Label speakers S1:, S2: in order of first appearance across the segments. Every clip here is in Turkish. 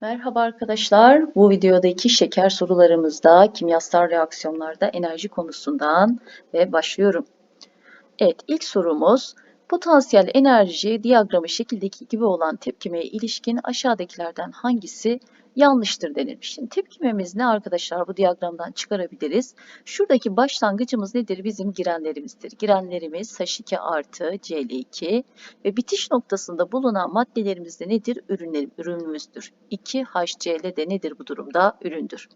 S1: Merhaba arkadaşlar. Bu videodaki şeker sorularımızda kimyasal reaksiyonlarda enerji konusundan ve başlıyorum. Evet, ilk sorumuz potansiyel enerji diyagramı şekildeki gibi olan tepkimeye ilişkin aşağıdakilerden hangisi yanlıştır denilmiş. Şimdi tepkimemiz ne arkadaşlar? Bu diyagramdan çıkarabiliriz. Şuradaki başlangıcımız nedir? Bizim girenlerimizdir. Girenlerimiz H2 artı Cl2 ve bitiş noktasında bulunan maddelerimiz de nedir? Ürünlerim, ürünümüzdür. 2HCl de nedir bu durumda? Üründür.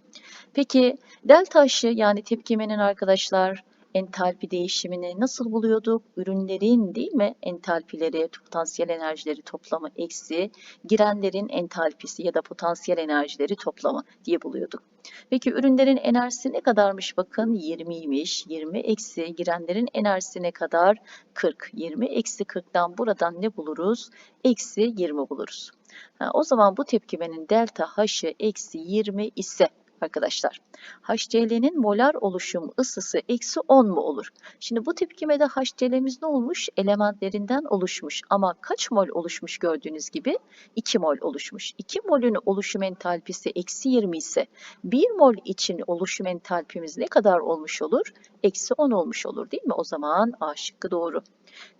S1: Peki delta H'ı yani tepkimenin arkadaşlar entalpi değişimini nasıl buluyorduk? Ürünlerin değil mi entalpileri, potansiyel enerjileri toplamı eksi girenlerin entalpisi ya da potansiyel enerjileri toplamı diye buluyorduk. Peki ürünlerin enerjisi ne kadarmış? Bakın 20'ymiş. 20 eksi girenlerin enerjisi ne kadar? 40. 20 eksi 40'dan buradan ne buluruz? Eksi 20 buluruz. Ha, o zaman bu tepkimenin delta H'ı eksi 20 ise arkadaşlar. HCl'nin molar oluşum ısısı eksi 10 mu olur? Şimdi bu tepkimede HCl'miz ne olmuş? Elementlerinden oluşmuş ama kaç mol oluşmuş gördüğünüz gibi? 2 mol oluşmuş. 2 molün oluşum entalpisi eksi 20 ise 1 mol için oluşum entalpimiz ne kadar olmuş olur? Eksi 10 olmuş olur değil mi? O zaman A şıkkı doğru.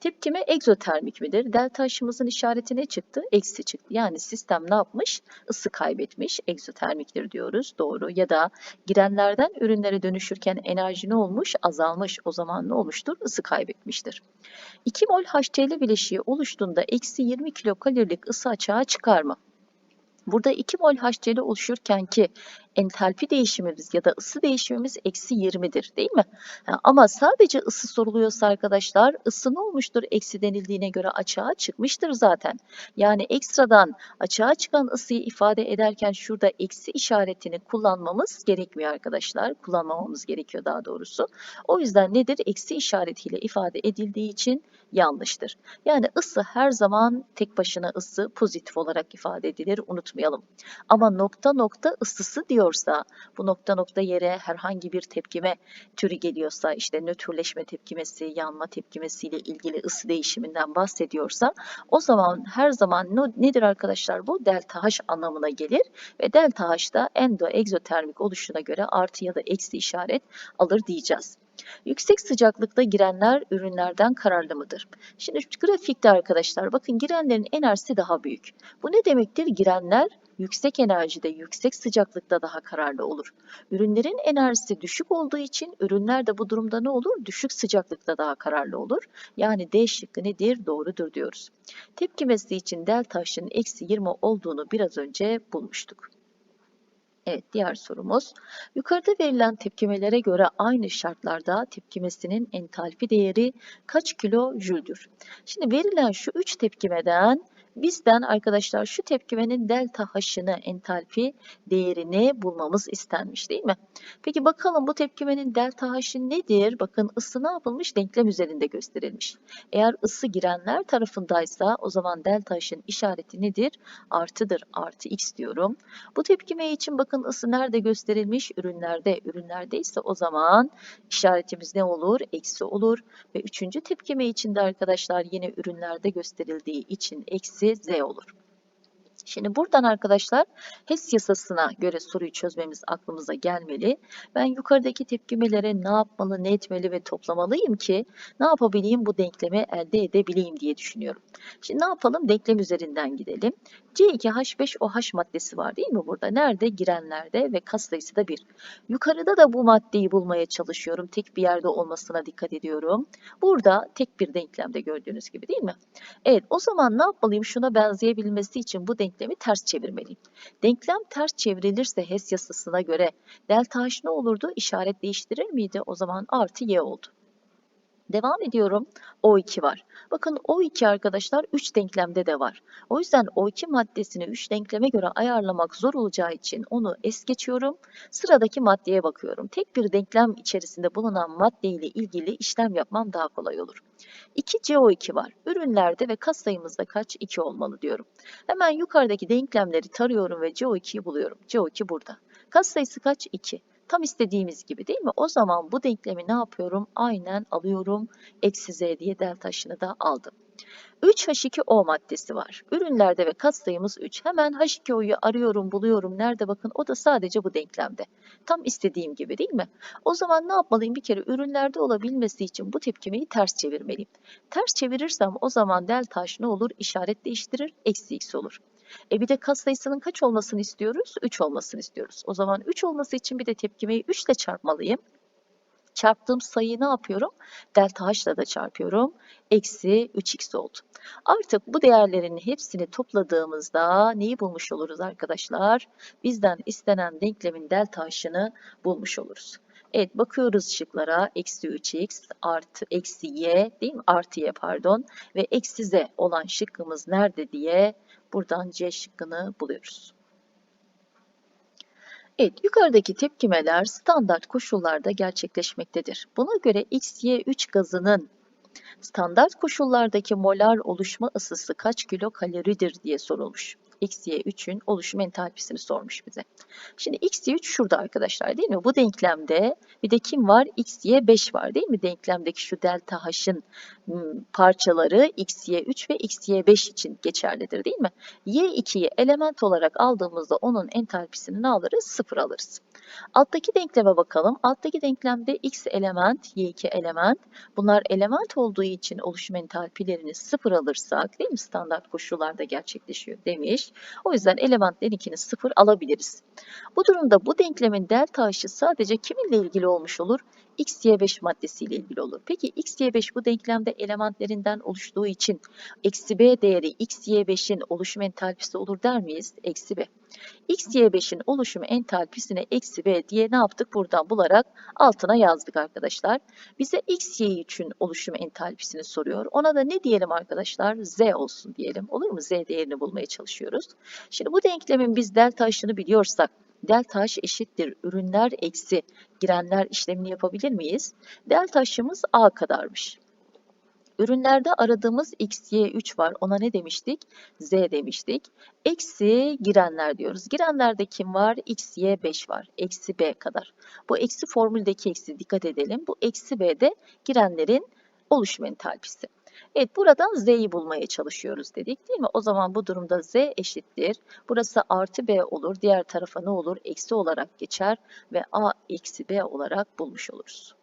S1: Tepkime egzotermik midir? Delta H'ımızın işareti ne çıktı? Eksi çıktı. Yani sistem ne yapmış? Isı kaybetmiş. Egzotermiktir diyoruz. Doğru. Ya da girenlerden ürünlere dönüşürken enerji ne olmuş? Azalmış. O zaman ne olmuştur? Isı kaybetmiştir. 2 mol HCl bileşiği oluştuğunda eksi 20 kilokalorilik ısı açığa çıkar mı? Burada 2 mol HCl oluşurken ki entalpi değişimimiz ya da ısı değişimimiz eksi 20'dir değil mi? ama sadece ısı soruluyorsa arkadaşlar ısı ne olmuştur eksi denildiğine göre açığa çıkmıştır zaten. Yani ekstradan açığa çıkan ısıyı ifade ederken şurada eksi işaretini kullanmamız gerekmiyor arkadaşlar. Kullanmamamız gerekiyor daha doğrusu. O yüzden nedir? Eksi işaretiyle ifade edildiği için yanlıştır. Yani ısı her zaman tek başına ısı pozitif olarak ifade edilir unutmayalım. Ama nokta nokta ısısı diyorsa bu nokta nokta yere herhangi bir tepkime türü geliyorsa işte nötrleşme tepkimesi, yanma tepkimesi ile ilgili ısı değişiminden bahsediyorsa o zaman her zaman nedir arkadaşlar bu? Delta H anlamına gelir ve delta H da endo egzotermik oluşuna göre artı ya da eksi işaret alır diyeceğiz. Yüksek sıcaklıkta girenler ürünlerden kararlı mıdır? Şimdi grafikte arkadaşlar bakın girenlerin enerjisi daha büyük. Bu ne demektir? Girenler yüksek enerjide, yüksek sıcaklıkta daha kararlı olur. Ürünlerin enerjisi düşük olduğu için ürünler de bu durumda ne olur? Düşük sıcaklıkta daha kararlı olur. Yani D şıkkı nedir? Doğrudur diyoruz. Tepkimesi için delta H'ın eksi 20 olduğunu biraz önce bulmuştuk. Evet, diğer sorumuz. Yukarıda verilen tepkimelere göre aynı şartlarda tepkimesinin entalpi değeri kaç kilo jüldür? Şimdi verilen şu üç tepkimeden Bizden arkadaşlar şu tepkimenin delta H'ını entalpi değerini bulmamız istenmiş değil mi? Peki bakalım bu tepkimenin delta H'ı nedir? Bakın ısı ne yapılmış? Denklem üzerinde gösterilmiş. Eğer ısı girenler tarafındaysa o zaman delta H'ın işareti nedir? Artıdır. Artı x diyorum. Bu tepkime için bakın ısı nerede gösterilmiş? Ürünlerde. Ürünlerde ise o zaman işaretimiz ne olur? Eksi olur. Ve üçüncü tepkime için de arkadaşlar yine ürünlerde gösterildiği için eksi z olur. Şimdi buradan arkadaşlar HES yasasına göre soruyu çözmemiz aklımıza gelmeli. Ben yukarıdaki tepkimelere ne yapmalı, ne etmeli ve toplamalıyım ki ne yapabileyim bu denklemi elde edebileyim diye düşünüyorum. Şimdi ne yapalım? Denklem üzerinden gidelim. C2H5OH maddesi var değil mi burada? Nerede? Girenlerde ve kas sayısı da 1. Yukarıda da bu maddeyi bulmaya çalışıyorum. Tek bir yerde olmasına dikkat ediyorum. Burada tek bir denklemde gördüğünüz gibi değil mi? Evet o zaman ne yapmalıyım? Şuna benzeyebilmesi için bu denklemi ters çevirmeliyim. Denklem ters çevrilirse HES yasasına göre delta H ne olurdu? İşaret değiştirir miydi? O zaman artı Y oldu. Devam ediyorum. O2 var. Bakın O2 arkadaşlar 3 denklemde de var. O yüzden O2 maddesini 3 denkleme göre ayarlamak zor olacağı için onu es geçiyorum. Sıradaki maddeye bakıyorum. Tek bir denklem içerisinde bulunan madde ile ilgili işlem yapmam daha kolay olur. 2 CO2 var. Ürünlerde ve kas sayımızda kaç? 2 olmalı diyorum. Hemen yukarıdaki denklemleri tarıyorum ve CO2'yi buluyorum. CO2 burada. Kas sayısı kaç? 2. Tam istediğimiz gibi değil mi? O zaman bu denklemi ne yapıyorum? Aynen alıyorum. Eksi z diye del taşını da aldım. 3H2O maddesi var. Ürünlerde ve katsayımız 3. Hemen H2O'yu arıyorum, buluyorum. Nerede bakın? O da sadece bu denklemde. Tam istediğim gibi değil mi? O zaman ne yapmalıyım? Bir kere ürünlerde olabilmesi için bu tepkimeyi ters çevirmeliyim. Ters çevirirsem o zaman delta H ne olur? İşaret değiştirir, eksi x olur. E bir de katsayısının kaç olmasını istiyoruz? 3 olmasını istiyoruz. O zaman 3 olması için bir de tepkimeyi 3 ile çarpmalıyım. Çarptığım sayıyı ne yapıyorum? Delta H ile de çarpıyorum. Eksi 3x oldu. Artık bu değerlerin hepsini topladığımızda neyi bulmuş oluruz arkadaşlar? Bizden istenen denklemin delta H'ını bulmuş oluruz. Evet bakıyoruz şıklara eksi 3x artı eksi y değil mi? Artı y pardon ve eksi z olan şıkkımız nerede diye buradan C şıkkını buluyoruz. Evet, yukarıdaki tepkimeler standart koşullarda gerçekleşmektedir. Buna göre XY3 gazının standart koşullardaki molar oluşma ısısı kaç kilo kaloridir diye sorulmuş. XY3'ün oluşum entalpisini sormuş bize. Şimdi XY3 şurada arkadaşlar değil mi? Bu denklemde bir de kim var? XY5 var değil mi? Denklemdeki şu delta H'ın parçaları XY3 ve XY5 için geçerlidir değil mi? Y2'yi element olarak aldığımızda onun entalpisini ne alırız? Sıfır alırız. Alttaki denkleme bakalım. Alttaki denklemde x element, y2 element. Bunlar element olduğu için oluşum entalpilerini sıfır alırsak değil mi? Standart koşullarda gerçekleşiyor demiş. O yüzden elementlerin ikini sıfır alabiliriz. Bu durumda bu denklemin delta H'ı sadece kiminle ilgili olmuş olur? XY5 maddesiyle ilgili olur. Peki XY5 bu denklemde elementlerinden oluştuğu için eksi B değeri XY5'in oluşum entalpisi olur der miyiz? Eksi B. XY5'in oluşum entalpisine eksi B diye ne yaptık? Buradan bularak altına yazdık arkadaşlar. Bize XY3'ün oluşum entalpisini soruyor. Ona da ne diyelim arkadaşlar? Z olsun diyelim. Olur mu? Z değerini bulmaya çalışıyoruz. Şimdi bu denklemin biz delta H'ını biliyorsak delta H eşittir ürünler eksi girenler işlemini yapabilir miyiz? Delta H'ımız A kadarmış. Ürünlerde aradığımız x, y, 3 var. Ona ne demiştik? Z demiştik. Eksi girenler diyoruz. Girenlerde kim var? X, Y, 5 var. Eksi B kadar. Bu eksi formüldeki eksi dikkat edelim. Bu eksi B'de girenlerin oluşum entalpisi. Evet buradan z'yi bulmaya çalışıyoruz dedik değil mi? O zaman bu durumda z eşittir. Burası artı b olur. Diğer tarafa ne olur? Eksi olarak geçer ve a eksi b olarak bulmuş oluruz.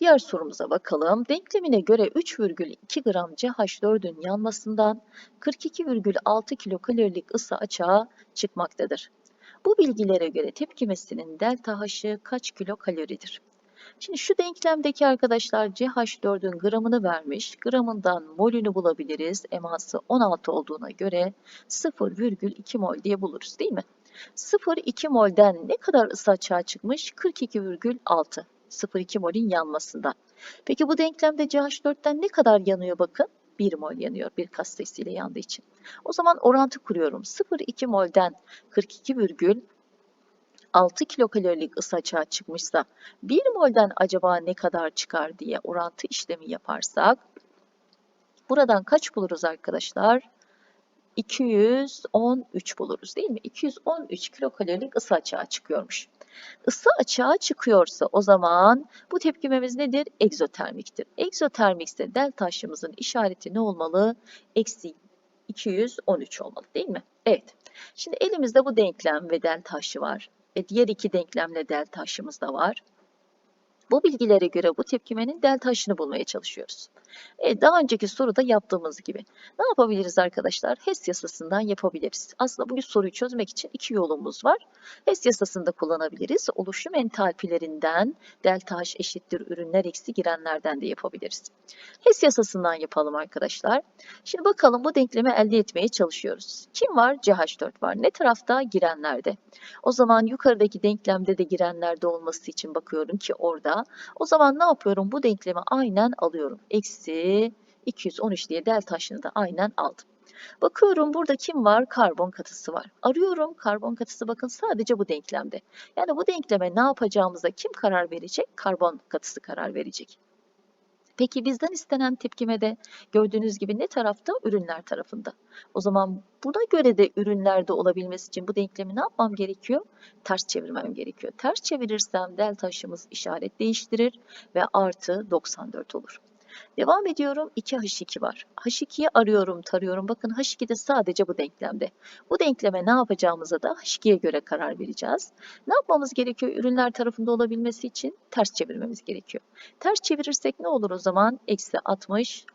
S1: Diğer sorumuza bakalım. Denklemine göre 3,2 gram CH4'ün yanmasından 42,6 kilokalorilik ısı açığa çıkmaktadır. Bu bilgilere göre tepkimesinin delta H'ı kaç kilokaloridir? Şimdi şu denklemdeki arkadaşlar CH4'ün gramını vermiş. Gramından molünü bulabiliriz. Eması 16 olduğuna göre 0,2 mol diye buluruz değil mi? 0,2 molden ne kadar ısı açığa çıkmış? 42,6. 0,2 molin yanmasında. Peki bu denklemde CH4'ten ne kadar yanıyor bakın? 1 mol yanıyor bir kas sayısıyla yandığı için. O zaman orantı kuruyorum. 0,2 molden 42,6 kilokalorilik ısı açığa çıkmışsa 1 molden acaba ne kadar çıkar diye orantı işlemi yaparsak buradan kaç buluruz arkadaşlar? 213 buluruz değil mi? 213 kilokalorilik ısı açığa çıkıyormuş. Isı açığa çıkıyorsa o zaman bu tepkimemiz nedir? Egzotermiktir. Egzotermikse delta taşımızın işareti ne olmalı? Eksi 213 olmalı değil mi? Evet. Şimdi elimizde bu denklem ve delta taşı var. Ve diğer iki denklemle delta taşımız da var. Bu bilgilere göre bu tepkimenin delta H'ını bulmaya çalışıyoruz. E, daha önceki soruda yaptığımız gibi. Ne yapabiliriz arkadaşlar? HES yasasından yapabiliriz. Aslında bu soruyu çözmek için iki yolumuz var. HES yasasında kullanabiliriz. Oluşum entalpilerinden delta H eşittir ürünler eksi girenlerden de yapabiliriz. HES yasasından yapalım arkadaşlar. Şimdi bakalım bu denklemi elde etmeye çalışıyoruz. Kim var? CH4 var. Ne tarafta? Girenlerde. O zaman yukarıdaki denklemde de girenlerde olması için bakıyorum ki orada. O zaman ne yapıyorum? Bu denklemi aynen alıyorum. Eksi 213 diye del taşını da aynen aldım. Bakıyorum burada kim var? Karbon katısı var. Arıyorum karbon katısı bakın sadece bu denklemde. Yani bu denkleme ne yapacağımıza kim karar verecek? Karbon katısı karar verecek. Peki bizden istenen tepkimede gördüğünüz gibi ne tarafta? Ürünler tarafında. O zaman buna göre de ürünlerde olabilmesi için bu denklemi ne yapmam gerekiyor? Ters çevirmem gerekiyor. Ters çevirirsem delta taşımız işaret değiştirir ve artı 94 olur. Devam ediyorum. 2H2 var. H2'yi arıyorum, tarıyorum. Bakın H2 de sadece bu denklemde. Bu denkleme ne yapacağımıza da H2'ye göre karar vereceğiz. Ne yapmamız gerekiyor? Ürünler tarafında olabilmesi için ters çevirmemiz gerekiyor. Ters çevirirsek ne olur o zaman? Eksi 60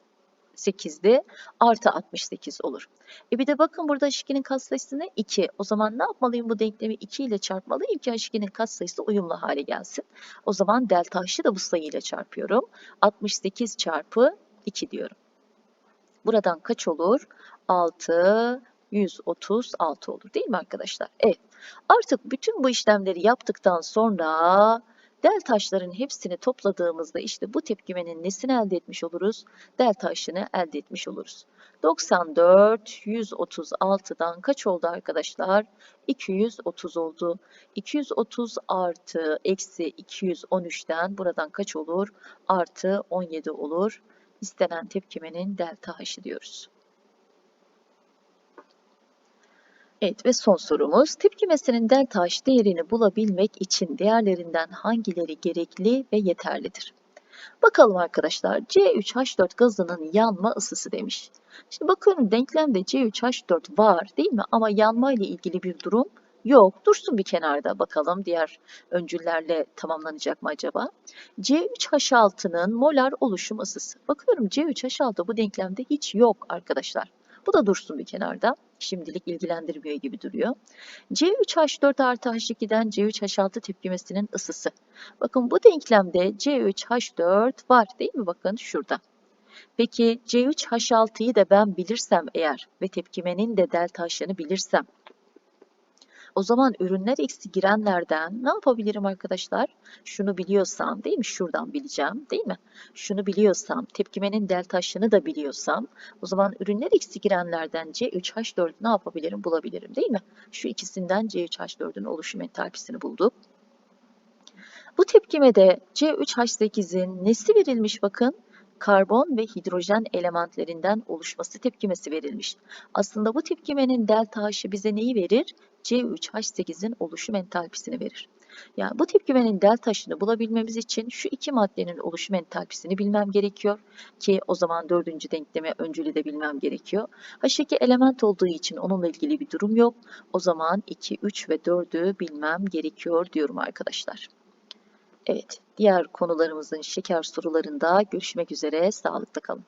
S1: 8'di. Artı 68 olur. E bir de bakın burada H2'nin katsayısı ne? 2. O zaman ne yapmalıyım bu denklemi 2 ile çarpmalıyım ki H2'nin katsayısı uyumlu hale gelsin. O zaman delta H'ı da bu sayı ile çarpıyorum. 68 çarpı 2 diyorum. Buradan kaç olur? 6, 136 olur değil mi arkadaşlar? Evet. Artık bütün bu işlemleri yaptıktan sonra Del taşların hepsini topladığımızda işte bu tepkimenin nesini elde etmiş oluruz? Del taşını elde etmiş oluruz. 94, 136'dan kaç oldu arkadaşlar? 230 oldu. 230 artı eksi 213'ten buradan kaç olur? Artı 17 olur. İstenen tepkimenin delta h'ı diyoruz. Evet ve son sorumuz tepkimesinin delta H değerini bulabilmek için değerlerinden hangileri gerekli ve yeterlidir? Bakalım arkadaşlar C3H4 gazının yanma ısısı demiş. Şimdi bakıyorum denklemde C3H4 var değil mi? Ama yanma ile ilgili bir durum yok. Dursun bir kenarda bakalım diğer öncüllerle tamamlanacak mı acaba? C3H6'nın molar oluşum ısısı. Bakıyorum C3H6 bu denklemde hiç yok arkadaşlar. Bu da dursun bir kenarda. Şimdilik ilgilendirmiyor gibi duruyor. C3H4 artı H2'den C3H6 tepkimesinin ısısı. Bakın bu denklemde C3H4 var değil mi? Bakın şurada. Peki C3H6'yı da ben bilirsem eğer ve tepkimenin de delta H'ını bilirsem o zaman ürünler eksi girenlerden ne yapabilirim arkadaşlar? Şunu biliyorsam değil mi? Şuradan bileceğim değil mi? Şunu biliyorsam, tepkimenin delta H'ını da biliyorsam o zaman ürünler eksi girenlerden C3H4'ü ne yapabilirim? Bulabilirim değil mi? Şu ikisinden C3H4'ün oluşum entalpisini bulduk. Bu tepkimede C3H8'in nesi verilmiş bakın? Karbon ve hidrojen elementlerinden oluşması tepkimesi verilmiş. Aslında bu tepkimenin delta H'ı bize neyi verir? C3H8'in oluşum entalpisini verir. Yani bu tepkimenin delta H'ını bulabilmemiz için şu iki maddenin oluşum entalpisini bilmem gerekiyor ki o zaman dördüncü denkleme öncülü de bilmem gerekiyor. H2 element olduğu için onunla ilgili bir durum yok. O zaman 2, 3 ve 4'ü bilmem gerekiyor diyorum arkadaşlar. Evet, diğer konularımızın şeker sorularında görüşmek üzere. Sağlıkla kalın.